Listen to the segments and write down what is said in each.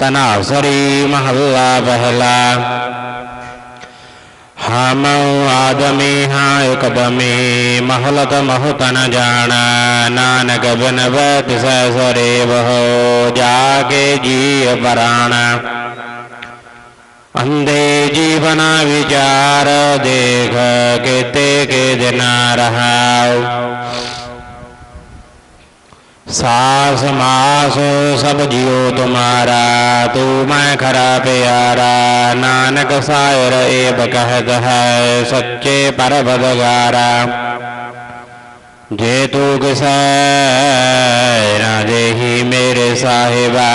तनासरी महल्ला पहला हम आदमी हाँ एक दमी महलत बहुत न जाना। नानक बिन बैत सरे बहो जाके जी पराणा। अंधे जीवन विचार, देख केते के दिन रहा सास मास सब जियो तुम्हारा तू मैं खरा प्यारा। नानक सायर एब कहत है सच्चे पर बदगारा जे तू किस, ना ही मेरे साहिबा।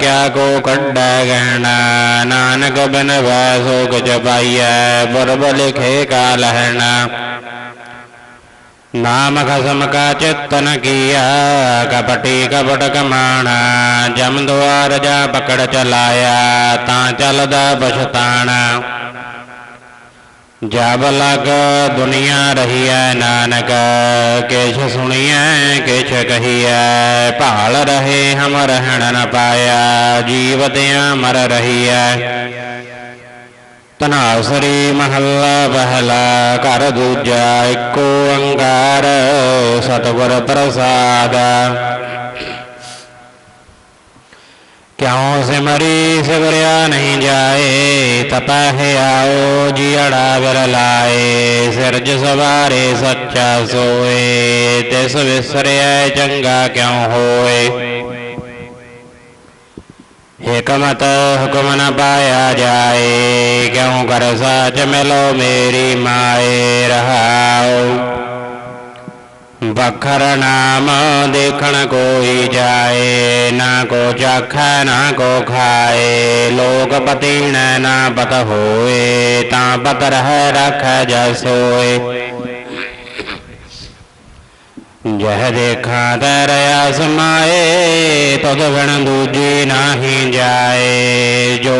क्या को कड्डा गहना, नानक बिन वैसो कुछ पाइया बुरब लिखे का लहना। नाम खसम का चित्तन किया कपटी कपट कमाना जम द्वार जा पकड़ चलाया, ता चलदा पछताना जब लग दुनिया रही है नानक केछ सुनिए केछ कहिए भाल रहे हम रहन न पाया जीवतियाँ मर रही है। ਤਨਾਸਰੀ ਮਹੱਲਾ ਪਹਿਲਾ ਘਰ ਦੂਜਾ ਇੱਕੋ ਅੰਗਾਰ ਸਤਿਗੁਰ ਪ੍ਰਸਾਦ ਕਿਉ ਸਿਮਰੀ ਸਿਵਰਿਆ ਨਹੀਂ ਜਾਏ ਤਪਹਿ ਆਓ ਜੀੜਾ ਵਿਰ ਲਾਏ ਸਿਰਜ ਸਵਾਰੇ ਸੱਚਾ ਸੋਏ ਤਿਸ ਵਿਸਰਿਆ ਚੰਗਾ ਕਿਉ ਹੋਏ हिकमत हुक्म न पाया जाए क्यों कर सच मिलो मेरी माए रहाओ। बखर नाम देखण कोई जाए ना को चख, ना को खाए। लोग पतीण ना पत होए, ता पत रह रख जसोए। जह देखा तरया समाए तद गण दूजी नाही जाए जो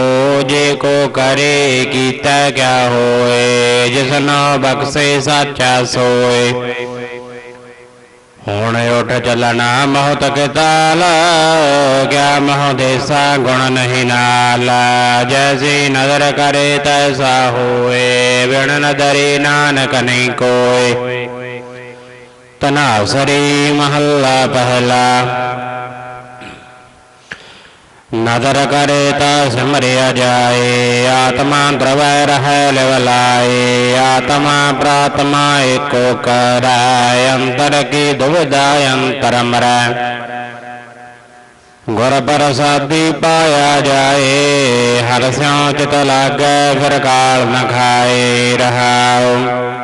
जे को करे कीता क्या होए जिसनो बख्शे साचा सोए ਹੁਣ ਉਠ ਚੱਲਣਾ ਮਹਤ ਕੇ ਤਾਲ ਕਿਆ ਮਹ ਦੇਸਾ ਗੁਣ ਨਹੀਂ ਨਾਲ ਜੈਸੀ ਨਜ਼ਰ ਕਰੇ ਤੈਸਾ ਹੋਏ ਬਿਨ ਨਦਰੀ ਨਾਨਕ ਨਹੀਂ ਕੋਏ तनावसरी महल्ला पहला नदर करे तमरे अजाए आत्मा द्रव है लवलाए आत्मा प्रात्मा को कराय अंतर की दुविधा अंतर मर गुर प्रसादी पाया जाए हर सौ चित फिर काल न खाए रहा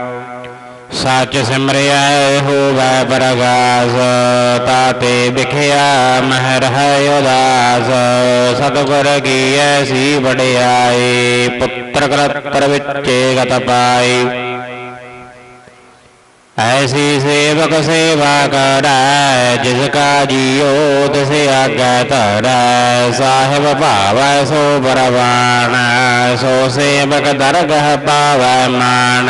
ਸੱਚ ਸਿਮਰਿਆ ਹੋਵੈ ਪ੍ਰਗਾਸ ਤਾਤੇ ਵਿਖਿਆ ਮਹਿ ਰਹਿ ਉਦਾਸ ਸਤਿਗੁਰ ਕੀ ਐਸੀ ਵਡਿਆਈ ਪੁੱਤਰ ਕਰਤਰ ਵਿੱਚੇ ਗਤ ਪਾਈ ਐਸੀ ਸੇਵਕ ਸੇਵਾ ਕਰੈ ਜਿਸ ਕਾ ਜੀਉ ਤਿਸ ਆਗੈ ਧਰੈ ਸਾਹਿਬ ਭਾਵੈ ਸੋ ਬਰਵਾਨ ਸੋ ਸੇਵਕ ਦਰਗਹ ਪਾਵੈ ਮਾਨ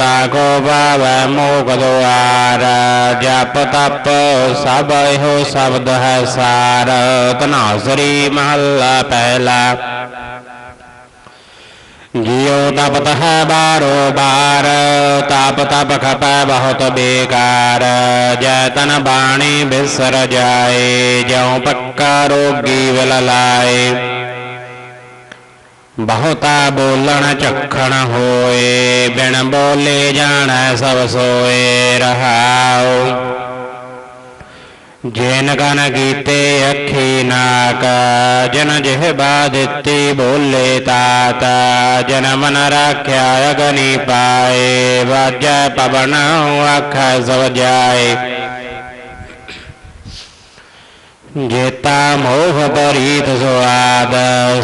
को मोक द्वार जप तप सब यो शब्द है सार तना श्री महल्ला पहला। जियो तप तह बारो बार, ताप तप खप बहुत बेकार। जैतन बाणी बिसर जाए, ज्यो पक्का रोगी विललाए। बहुता बोलण चखण होए, बिन बोले जाण सब सोए, रहाओ। जिन कन गीते अखी नाक, जिन जिह बाते बोले ताता, जिन मन राख्या अगनी पाए, वाजय पवन आख सब जाए। गीता मोह परीत सुवाद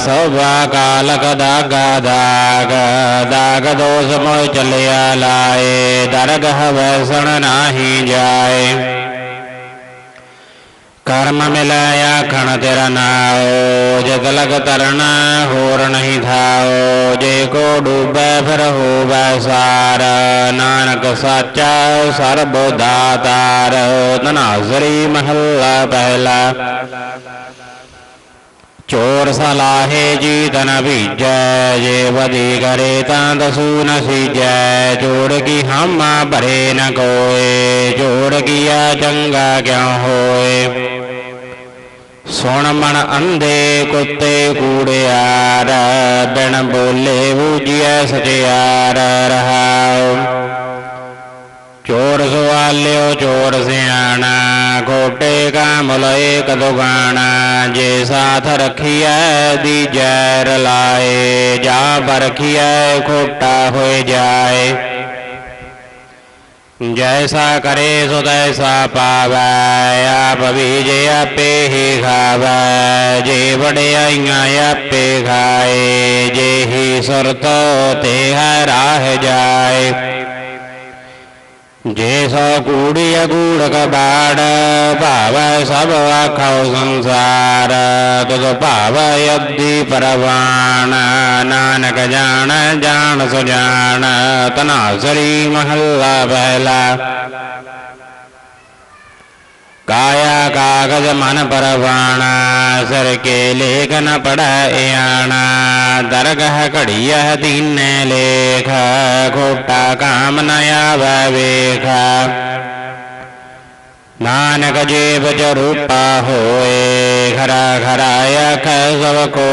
सौभा कालक दाग दाग दाग दोष मोह चलिया लाए दरगह वैसण नाही जाए कर्म मिलाया खण तेरा नाओ जे तलक तरना होर नहीं धाओ जे को डूबे फिर हो सार, नानक साचा सर्वदातार। तना महल्ला पहला। चोर सलाहे जी तन विजय, जे वदी करे तू न सीजय चोर की हम भरे न कोए चोर किया चंगा क्या होए। सुन मन अंधे कुत्ते कूड़ियार बिन बोले बूजिया सचे यार रहा चोर सुवाल्यो चोर सियाणा खोटे का मुल एक दुगाना जे साथ रखिया दी जैर लाए, जा पर खोटा हो जाए। जैसा करे सो तैसा पावे, आप भी जे आपे ही खावे, जे बड़े आपे खाए, जे ही सुरतो ते हराह जाए। जैसा कूड़िय कूड़ पाव सब आखौ संसार। तुझ पाव यदि परवाण, नानक जान जान सुजान तनासरी महल्ला बहला। काया कागज़ मन परवाण, सर के लेखन पड़ा दरगह कड़ियः दीन लेख खोटा काम नया वेख नानक जेब च रूपा होए खरा खराय सबको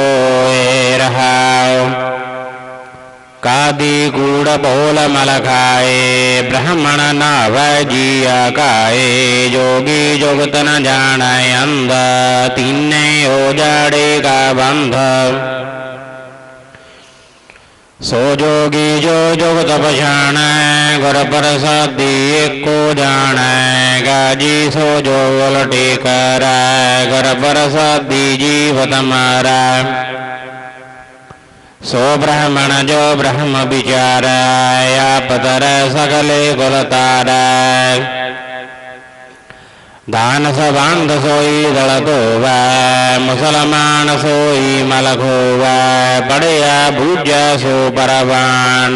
कादी कूड़ बोल मल खाए ब्राह्मण नाव जिया काए जोगी जोगत न जान अंध तीन ओ जाड़े का बंध सो जोगी जो जुगत पछाण, गुर प्रसादी को जाने गाजी सो जो उलटी कर, गुर प्रसादी जीवत मारा। सो ब्राह्मण जो ब्रह्म विचार, आप तर सकले तारा। दान सबांध सोई दड़को व मुसलमान सोई मलको व बड़िया भूज सो परवान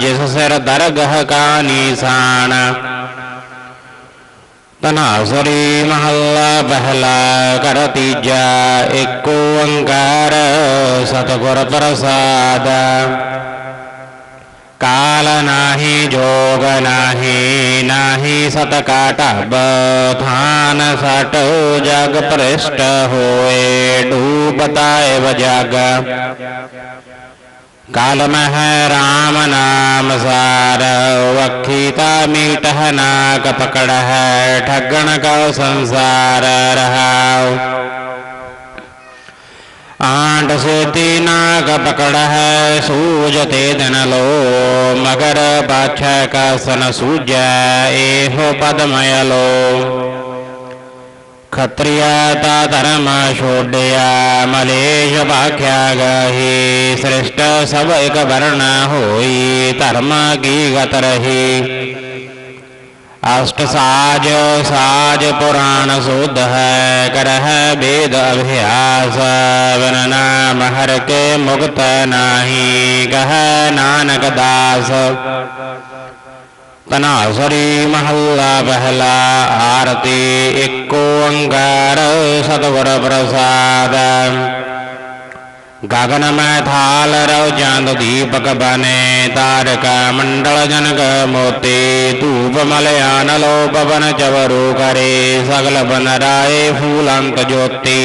जिस सिर दरगह का निशान तनासुरी महल्ला पहला कर तीजा एक ओंकार सतगुर प्रसाद काल नाही जोग नाही नाही सतकाटा बधान सट जग पृष्ठ होए डूबता एव जग। काल मह राम नाम सार वखीता मीट नाक पकड़ है ठगण का संसार रहा आंट सूती नाग पकड़ है सूजते लो मगर पाछ का सन सूज एहो पदमयलो। खत्रिया ता धर्म छोड़या मलेश पाख्या गही श्रेष्ठ सब एक वर्ण होई, धर्म की गत रही अष्ट साज साज पुराण शुद्ध है, करह वेद अभ्यास। वन महर हर के मुक्त नाही, कह नानक दास। तनासरी महल्ला पहला, आरती इको अंगार सतवर प्रसाद। गगन में थाल रव चाँद दीपक बने तारका मंडल जनक मोती धूप मलयान लोपवन चवरू करे सगल बन राय फूलांत ज्योति।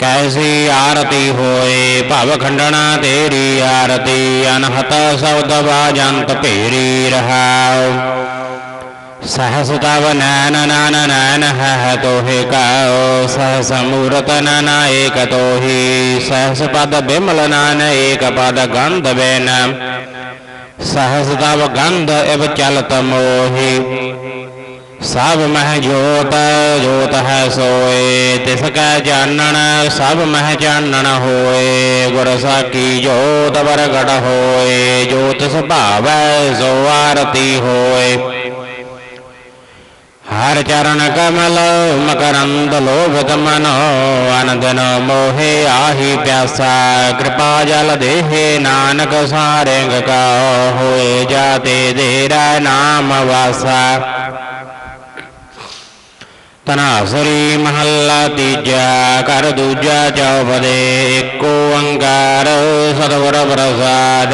कैसी आरती होए भव खंडना तेरी आरती, अनहत शब्द वाजंत पेरी रहा सहसतावनननननः तोहिकाओ सहसमूर्तननायकतो हि सहसपदविमलनान एकपदगन्धवेन सहसतावगन्ध एव चलतमो हि सबमहज्योत ज्योतः सोये गंध इव सबमह चान्नण सब मह ज्योत ज्योत है सोए तिशक जानन सब मह जानन होय गुरसकी ज्योत बरगढ़ होय ज्योतिष भाव सो आरती होए गंध एव चलत मोहि ਸਭ ਮਹਿ ਜੋਤ ਜੋਤ ਹੈ ਸੋਏ ਤਿਸ ਕੈ ਜਾਣਨ ਸਭ ਮਹਿ ਜਾਣਨ ਹੋਏ ਗੁਰ ਸਾਕੀ ਜੋਤ ਵਰਗੜ ਹੋਏ ਜੋਤ ਸੁਭਾਵੈ ਸੋ ਆਰਤੀ ਹੋਏ ਹਰ ਚਰਨ ਕਮਲ ਮਕਰੰਦ ਲੋਭਿਤ ਮਨੋ ਅਨੰਦਨ ਮੋਹਿ ਆਹੀ ਪਿਆਸਾ ਕਿਰਪਾ ਜਲ ਦੇਹੇ ਨਾਨਕ ਸਾਰੰਗ ਕਾ ਹੋਏ ਜਾਤੇ ਦੇਰਾ ਨਾਮ ਵਾਸਾ ਤਨਾਸਰੀ ਮਹੱਲਾ ਤੀਜਾ ਕਰ ਦੂਜਾ ਚੌਪਦੇ ਏਕੋ ਓੰਕਾਰ ਸਤਿਗੁਰ ਪ੍ਰਸਾਦ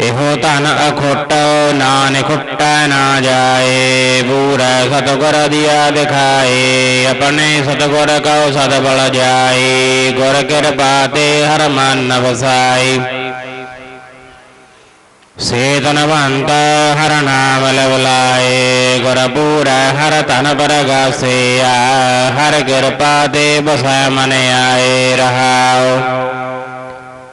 इहोतन अखुट नानिखुट न जाए बूर सतगुर दिया दिखाए अपने सतगुर कौ सत बल जाए गुर कृपाते हर मन बसाए सेतन भंत हर नाम लवलाये गुर पूर हर तन पर गे हर कृपाते बसा बस मन आए रहा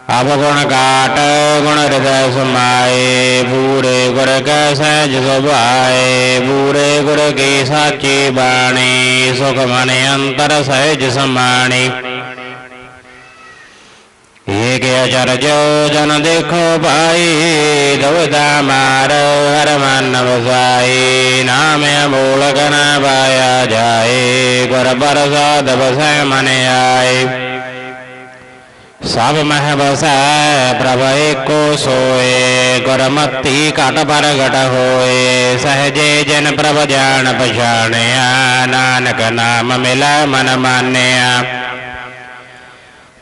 अवगुण काट गुण हृदय समाये बूरे गुर कैसे जुगुभाए बूरे गुर की साची बाणी, सुख मन अंतर सहज समाणी एक अचर जो जन देखो भाई, दुविधा मार हर मन बसाई नाम अमूल गन पाया जाए, गुर बरसा दबस मन आए। सब महबस प्रभ प्रभु सोए गुरमति कट घट होए सहजे जन प्रभ जान पछाणया नानक नाम मिला मन मान्या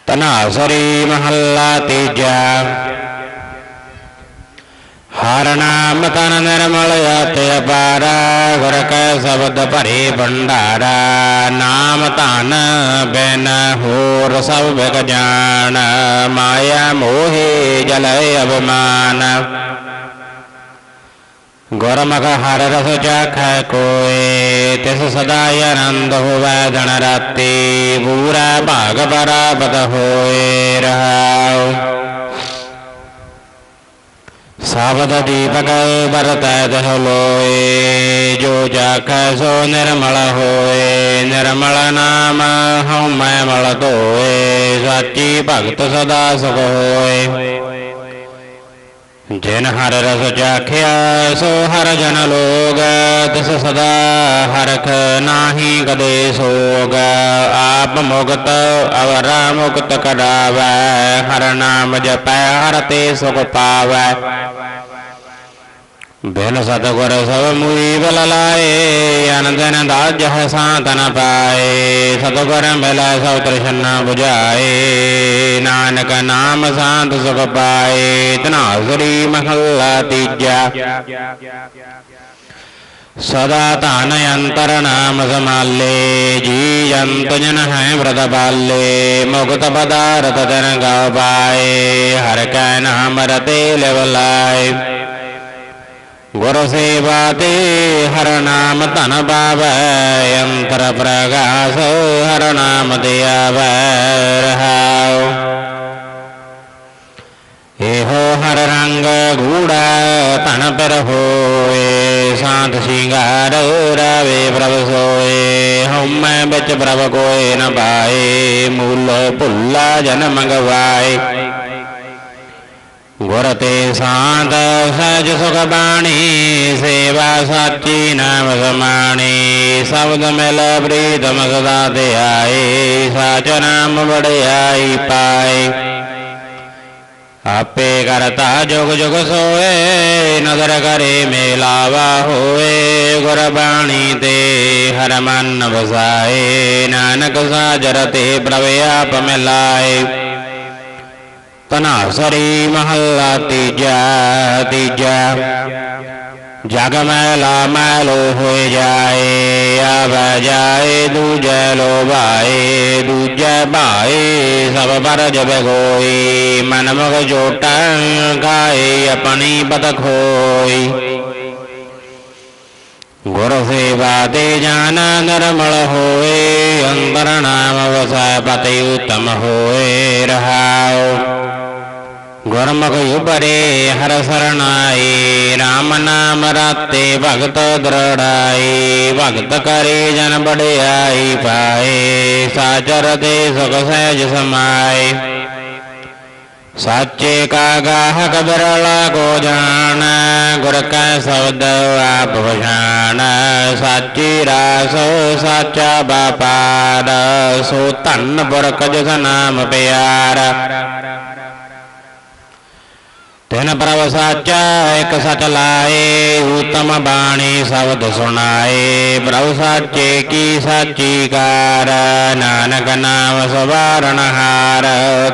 तनासरी महल्ला तीजा। हरणामतन निर्मलयातिपारा शब्द परिभण्डारा नामतान बिन होर सव्यक जान माया मोहे जल अभिमान गुरमख हर रस चख कोय तिस सदाय आनंद हो वै धन राती पूरा भाग बराबद होय रहा सावदीपक भरत लोए जो जाख सो निर्मल होए निर्मल नाम हम मैं मल तोय स्वाची भक्त सदा सुख होए जिन हर रस चाख्या सो हर जन लोग तिस सदा हरख नाही कदे सोग। आप मुक्त अवर मुक्त कदावै हर नाम जपै, हर ते सुख पावै। बेल सतगुर सब मुई बल लाए अनंतन दाज सातन पाए सतगुर बल सब कृष्ण बुझाए नानक नाम सांत सुख पाए तना श्री महल्ला तीजा सदा है व्रत बाले जनः पदार्थ जन गाए हर कै नाम रते लवलाय। गुरु सेवा ते हर नाम तन पावयंत्र प्रकाश हर नाम दयावरहाओ एहो हर रंग गूड़ा तन पर हो सात श्रृंगार रवे प्रभ सोए हम बिच प्रभ कोय न पाए, मूल भुला जन मंगवाए। गुरते शांत सज सुख बाणी सेवा साची नाम समाणी। शब्द मिल प्रीतम सदा दे आए साच नाम बड़े आई पाए। आपे करता जुग जुग सोए नज़र करे मेलावा होए। गुरबाणी ते हर मन बसाए, नानक साजरते ते प्रवयाप मिलाए। तनासरी महल्ला तीजा तीजा। जग मैला मैलो हो जाए, अब जाए दूजे लो भाए दूजे भाए सब पर जब गोई मन मग जोटन गाए, अपनी पत खोई गुरु सेवा ते जाना निर्मल होए अंतर नाम वसा पति उत्तम होए, रहाओ। गुरमुखयुपरे हर शरणाये राम नाम राते भक्त दृढ़ाई भक्त करे जन बड़े आई पाए साचर दे सुख सहज समाए साचे का गाहक बिरला को जान गुर का शब्द आप साची रास साचा बापार सो तन पुरख जिस नाम प्यार तेन प्रवसाच एक सचलाए उत्तम बाणी शब्द सुनाए प्रवसाचे की साचीकार, नानक नाम सवारणहार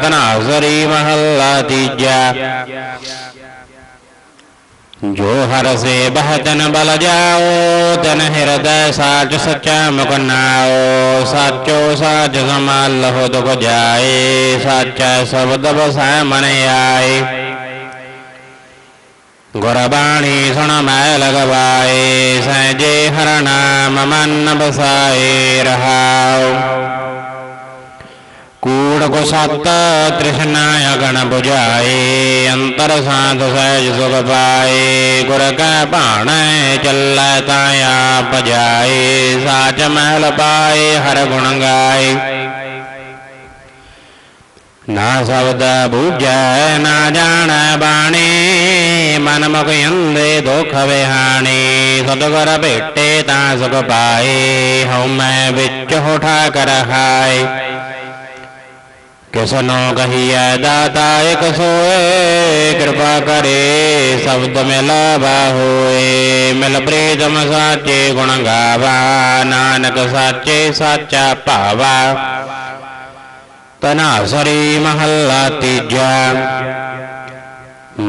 तनासरी महल्ला तीजा जो हर से बहतन बल जाओ, तन हृदय साच सच्चा मुख नाओ। साचो साच समाल हो दुख जाए, साचा दब बसाय मन आए। गुरबाणी सुन मै लगवाए सहजे हर नाम मन बसाए रहाओ। कूड़ को सत तृष्णा अगण बुझाए, अंतर साध सहज सुख पाए, गुर का पाण चल ताया बजाए, साच महल पाए, हर गुण गाए। ना शब्द भूज ना जान बाणी मन मुखे दुख विहानी सदगर बेटे ता सुख पाए हम बिच उठा कर खाए किसनो कहिया दाता एक सोए कृपा करे शब्द मिलावा होए मिल प्रीतम साचे गुण गावा, नानक साचे साचा पावा। तनासरी महल्ला तीज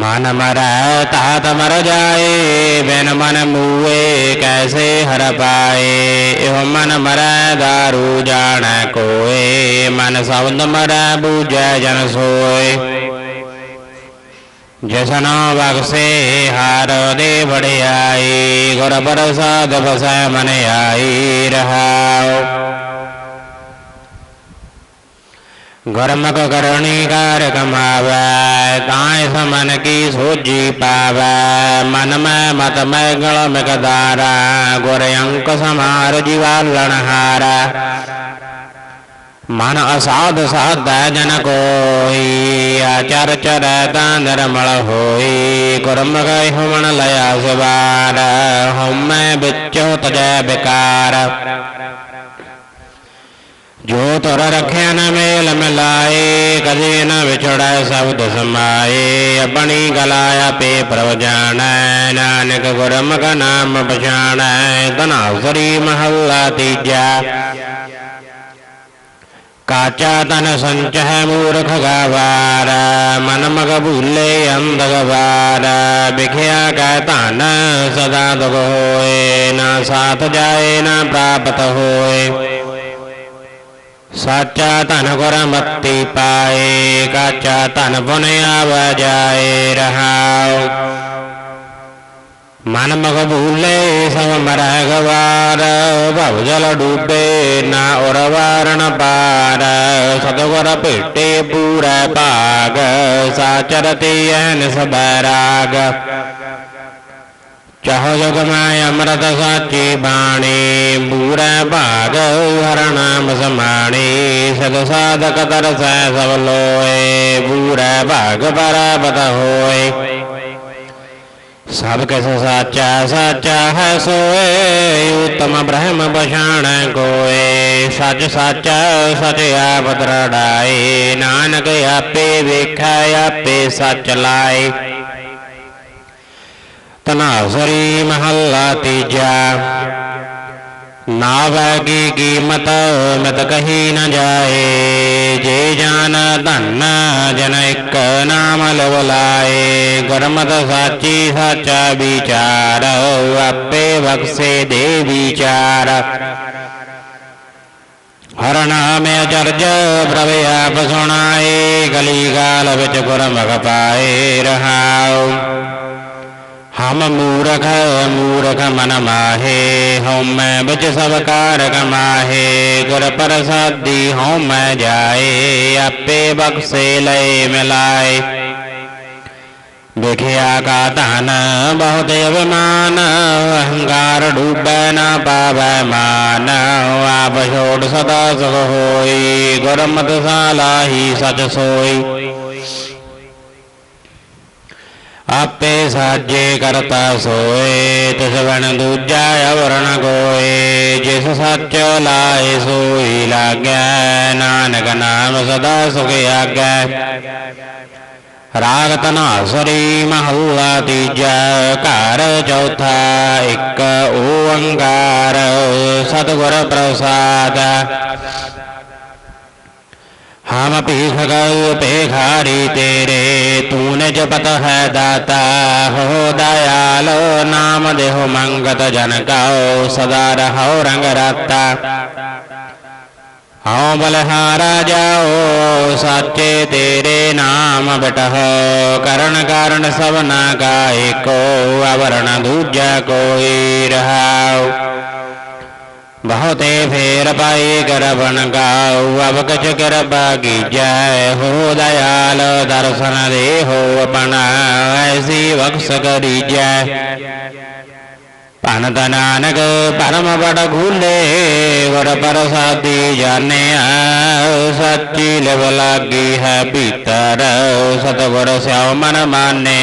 मन मर तात मर जाए बिन मन मुए कैसे हर पाए एह मन मर दारू जान कोए मन सौंद मर बूज जन सोए जसना बगसे हार दे बड़े आई गुर प्रसाद बस मन आई रहा गर्मक करणी कार कमावे ताय समन की सूजी पावे मन में मत में गण मिकदारा गुर अंक समार जीवा लणहारा मन असाध साध जन को चर चर तांदरमल होई गुरमुख हुमण लया सुबार हम बिच्चो तजय बेकार जो तुर रखे न मेल मिलाए कदे न विछड़े शब्द समाए। अपनी गलाया पे प्रव जान, नानक गुरमुख नाम पछाण तनावसरी महल्ला तीजा। काचा तन संच है मूर्ख गवार, मन मग भूले अंध गवार। बिखिया का न सदा दुख होए ना साथ जाए, ना प्राप्त होए। साचातनगुरमत्पिपाये काचातनपुनया वजाये रहा मन मग भूले समरगवार बहुजल डूबे न उर्वारण पार सतगुर पेटे पूरा पाग साचरती सब सबराग चहुयुगमायमृतसाक्षी बाणे भूरभागहरणामसमाणे, सदसाधकतरस सबलोय भूरभागपरापत होय सबकस साचा साचा है सोए उत्तम ब्रह्म बषाण कोय सच साचा सच आप नानक आपे वेखा आपे सच लाए तनासरी महल्ला तीजा। नावगी की मत मत कही न जाए, जे जान धन जन एक नाम लवलाए गुरमत साची साचा विचार अपे बक्से दे विचार। हर नाम चर्ज प्रवे आप सुनाए, गली गाल बिच गुरमग पाए रहाओ। हम मूरख मूरख मन माहे हों मैं बच सब कार कमाहे गुर प्रसादी हों मैं जाए अपे बक्से लय मिलाए। देखिया का धन बहुत अभिमान, अहंकार डूब न पाव मान। आप छोड़ सदा सोई गुरमत साला ही सच सोई। ਆਪੇ ਬਖਸੇ ਦੇ ਵਿਚਾਰ ਹਰ ਨਾਮ ਅਚਰਜ ਪ੍ਰਭ ਆਪ ਸੁਣਾਏ ਗਲੀ ਗਾਲ ਵਿੱਚ ਗੁਰਮੁਖ ਪਾਏ ਰਹਾਉ ਹਮ ਮੂਰਖ ਮੂਰਖ ਮਨ ਮਾਹੇ ਹਉਮੈ ਵਿੱਚ ਸਭ ਕਾਰ ਕਮਾਹੇ ਗੁਰ ਪ੍ਰਸਾਦੀ ਹਉਮੈ ਜਾਏ ਆਪੇ ਬਖਸੇ ਲਏ ਮਿਲਾਏ ਵਿਖਿਆ ਕਾ ਧਨ ਬਹੁਤ ਅਭਿਮਾਨ ਅਹੰਕਾਰ ਡੂਬੈ ਨਾ ਪਾਵੈ ਮਾਨ ਆਪ ਛੋੜ ਸਦਾ ਸੁਖ ਹੋਈ ਗੁਰਮਤਿ ਸਾਲਾਹੀ ਸਚ ਸੋਈ ਆਪੇ ਸਾਜੇ ਕਰਤਾ ਸੋਏ ਤਿਸ ਬਣ ਦੂਜਾ ਅਵਰਣ ਕੋਏ ਜਿਸ ਸੱਚ ਲਾਏ ਸੋਈ ਲਾਗੈ ਨਾਨਕ ਨਾਮ ਸਦਾ ਸੁਖ ਆਗੈ ਰਾਗ ਤਨਾਸਰੀ ਮਹੱਲਾ ਤੀਜਾ ਘਰ ਚੌਥਾ ਇੱਕ ਓੰਕਾਰ ਸਤਿਗੁਰ ਪ੍ਰਸਾਦ हम हमपि सगौपेखारी तेरे तूने जो पत है दाता। हो दयालो नाम देहो मंगत जनकाओ, सदा रहो रंग रत्ता हो बलहारा जाओ सच्चे तेरे नाम बट हो करण कारण सब ना गाय को, आवरण दूजा कोई रहाओ। बहुते फेर पाई कर बन गावक कर बागी जय हो दयाल दर्शन दे हो अपना ऐसी वक्स करी जय पन नानक परम बड़ खुले वर पर साधी जाने सची लब लागी है पीतर सतवर श्याम मन माने